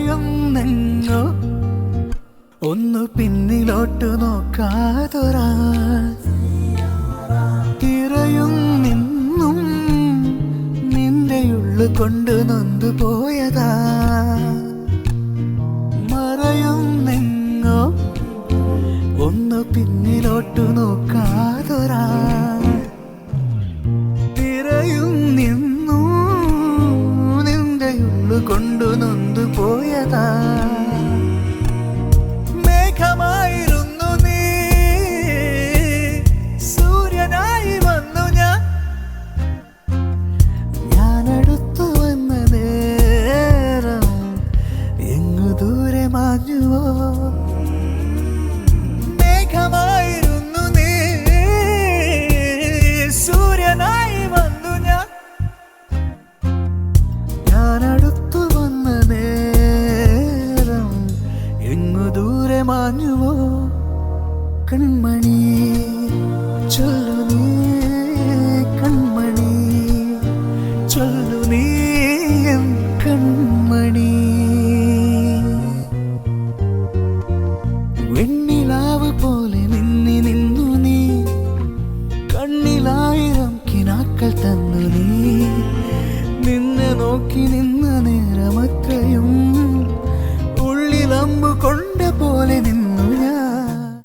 മറയുന്നെങ്ങോ ഒന്ന് പിന്നിലോട്ട് നോക്കാതൊരാ. തിരയും നിന്നും നിന്റെ ഉള്ളു കൊണ്ട് നൊന്തു പോയതാ. മറയുന്നെങ്ങോ? ഒന്ന് പിന്നിലോട്ട് നോക്കാതൊരാ. നൊന്തു പോയതാ. മേഘമായിരുന്നു നീ. സൂര്യനായി വന്നു ഞാൻ. ഞാനടുത്തു വന്ന നേരം എങ്ങു ദൂരെ മാഞ്ഞുവോ? എങ്ങു ദൂരെ മാഞ്ഞുവോ? കൺമണി ചൊല്ലു നീ കൺമണി ചൊല്ലു നീ കൺമണി. വെണ്ണിലാവ് പോലെ നിന്നി നിന്നു നീ കണ്ണിലായിരം കിനാക്കൾ തന്നു നീ.